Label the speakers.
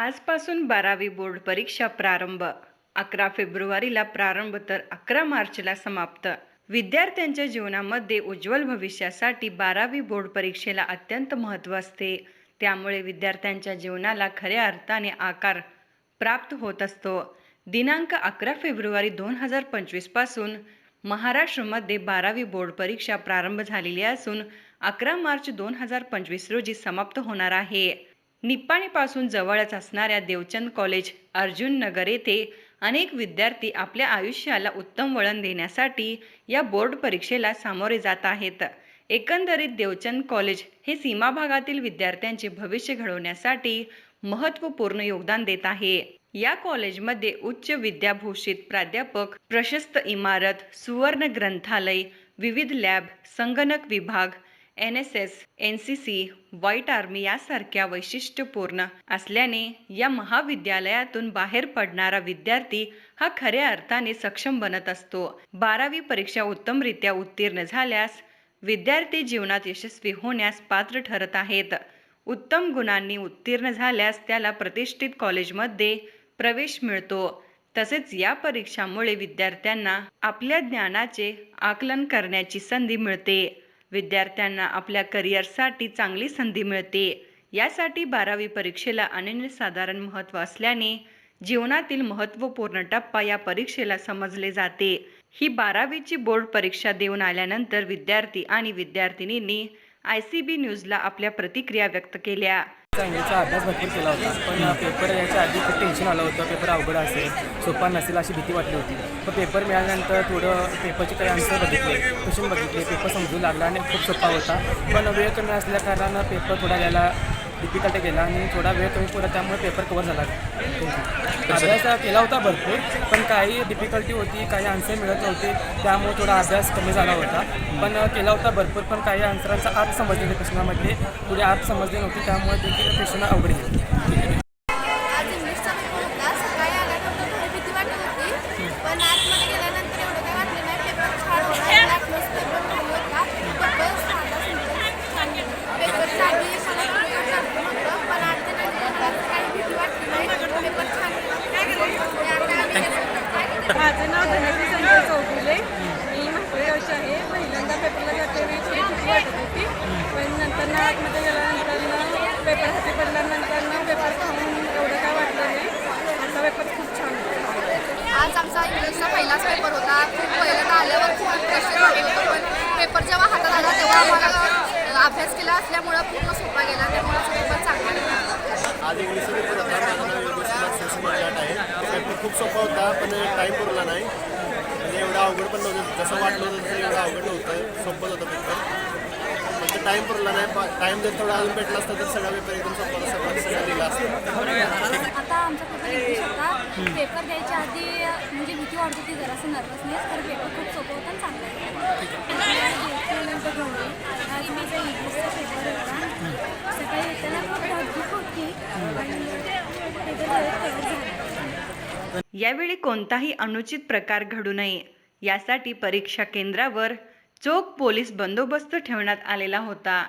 Speaker 1: आजपासून बारावी बोर्ड परीक्षा प्रारंभ. अकरा फेब्रुवारीला प्रारंभ तर अकरा मार्चला समाप्त. विद्यार्थ्यांच्या जीवनामध्ये उज्ज्वल भविष्यासाठी बारावी बोर्ड परीक्षेला अत्यंत महत्त्व असते. त्यामुळे विद्यार्थ्यांच्या जीवनाला खऱ्या अर्थाने आकार प्राप्त होत असतो. दिनांक अकरा फेब्रुवारी दोन हजार पंचवीसपासून महाराष्ट्रामध्ये बारावी बोर्ड परीक्षा प्रारंभ झालेली असून अकरा मार्च दोन हजार पंचवीस रोजी समाप्त होणार आहे. निप्पाणीपासून जवळच असणाऱ्या देवचंद कॉलेज अर्जुन नगर येथे अनेक विद्यार्थी आपल्या आयुष्याला उत्तम वळण देण्यासाठी या बोर्ड परीक्षेला सामोरे जात आहेत. एकंदरीत देवचंद कॉलेज हे सीमा भागातील विद्यार्थ्यांचे भविष्य घडवण्यासाठी महत्त्वपूर्ण योगदान देत आहे. या कॉलेजमध्ये उच्च विद्याभूषित प्राध्यापक प्रशस्त इमारत सुवर्ण ग्रंथालय विविध लॅब संगणक विभाग N S S N C C white army यासारख्या वैशिष्ट्यपूर्ण असल्याने या महाविद्यालयातून बाहेर पडणारा विद्यार्थी हा खऱ्या अर्थाने सक्षम बनत असतो. बारावी परीक्षा उत्तमरित्या उत्तीर्ण झाल्यास विद्यार्थी जीवनात यशस्वी होण्यास पात्र ठरत आहेत. उत्तम गुणांनी उत्तीर्ण झाल्यास त्याला प्रतिष्ठित कॉलेजमध्ये प्रवेश मिळतो. तसेच या परीक्षामुळे विद्यार्थ्यांना आपल्या ज्ञानाचे आकलन करण्याची संधी मिळते. विद्यार्थ्यांना आपल्या करिअरसाठी चांगली संधी मिळते. यासाठी बारावी परीक्षेला अनन्यसाधारण महत्त्व असल्याने जीवनातील महत्त्वपूर्ण टप्पा या परीक्षेला समजले जाते. ही बारावीची बोर्ड परीक्षा देऊन आल्यानंतर विद्यार्थी आणि विद्यार्थिनींनी आय सी बी न्यूजला आपल्या प्रतिक्रिया व्यक्त केल्या.
Speaker 2: याचा अभ्यास भरपूर केला होता. पण पेपर यायच्या आधी खूप टेन्शन आलं होतं. पेपर अवघड असेल सोपा नसेल अशी भीती वाटली होती. पण पेपर मिळाल्यानंतर थोडं पेपरचे काही आन्सर बघितले क्वेश्चन बघितले पेपर समजू लागला आणि खूप सोपा होता. पण वेळ कमी असल्या कारणानं पेपर थोडा यायला डिफिकल्ट गेला आणि थोडा वेळ कमी पडला त्यामुळे पेपर कवर झाला. अभ्यास केला होता भरपूर पण काही डिफिकल्टी होती काही आन्सर मिळत नव्हते त्यामुळे थोडा अभ्यास कमी झाला होता. पण केला होता भरपूर पण काही आन्सरांचा अर्थ समजले प्रश्नामधले थोडे अर्थ समजले नव्हते त्यामुळे देखील प्रश्न अवघड गेले
Speaker 3: आज इंग्लिशचा पेपर होता सकाळी आल्यानंतर थोडी भीती वाटत होती पण आतमध्ये गेल्यानंतर एवढं काय वाटलं नाही पेपर छान होता ॲटमॉस्फिअर पण भारी होता पेपर साधा सिंपल पेपरच्या आधी मला थोडं काय वाटलं नव्हतं पण आत गेल्यानंतर मला असं काही भीती वाटली नाही पेपर छान गेला
Speaker 4: माझं नाव धनश्री संजय चौगुले मी महात्मा वर्ष आहे. पहिल्यांदा पेपरला जाते वेळी थोडी भीती वाटत होती. पण नंतर ना आतमध्ये गेल्यानंतर ना पेपर हाती पडल्यानंतर ना पेपर खाऊन एवढं काय वाटलं नाही. आजचा पेपर खूप छान होता.
Speaker 3: आज आमचा इंग्लिशचा पहिलाच पेपर होता. खूप पहिल्यांदा आल्यावर खूप होतं. पण पेपर जेव्हा हातात आला तेव्हा आम्हाला अभ्यास केला असल्यामुळं पूर्ण सोपा गेला. त्यामुळे पेपर चांगला
Speaker 5: आज इंग्लिशचा पेपर होता. आहे खूप सोपा होता पण टाईम पुरला नाही. म्हणजे एवढं अवघड पण नव्हतं. जसं वाटलं होतं तसं एवढं अवघड नव्हतं. सोपंच होतं पेपर फक्त टाईम पुरला नाही. टाईम जर थोडा अजून भेटला असता तर सगळा पेपर एकदम सोपा सगळं सगळं लिहिला असतं.
Speaker 6: आता आमचा पेपर इंग्लिश होता पेपर द्यायच्या आधी म्हणजे भीती वाटत होती जरासं नर्वसनेस तर पेपर खूप सोपं होतं आणि चांगलं होतं आज माझा इंग्लिशचा पेपर होता सकाळी येताना खूप धाकधूक होती. झाला
Speaker 1: यावेळी कोणताही अनुचित प्रकार घडू नये. यासाठी परीक्षा केंद्रावर चोख पोलीस बंदोबस्त ठेवण्यात आलेला होता.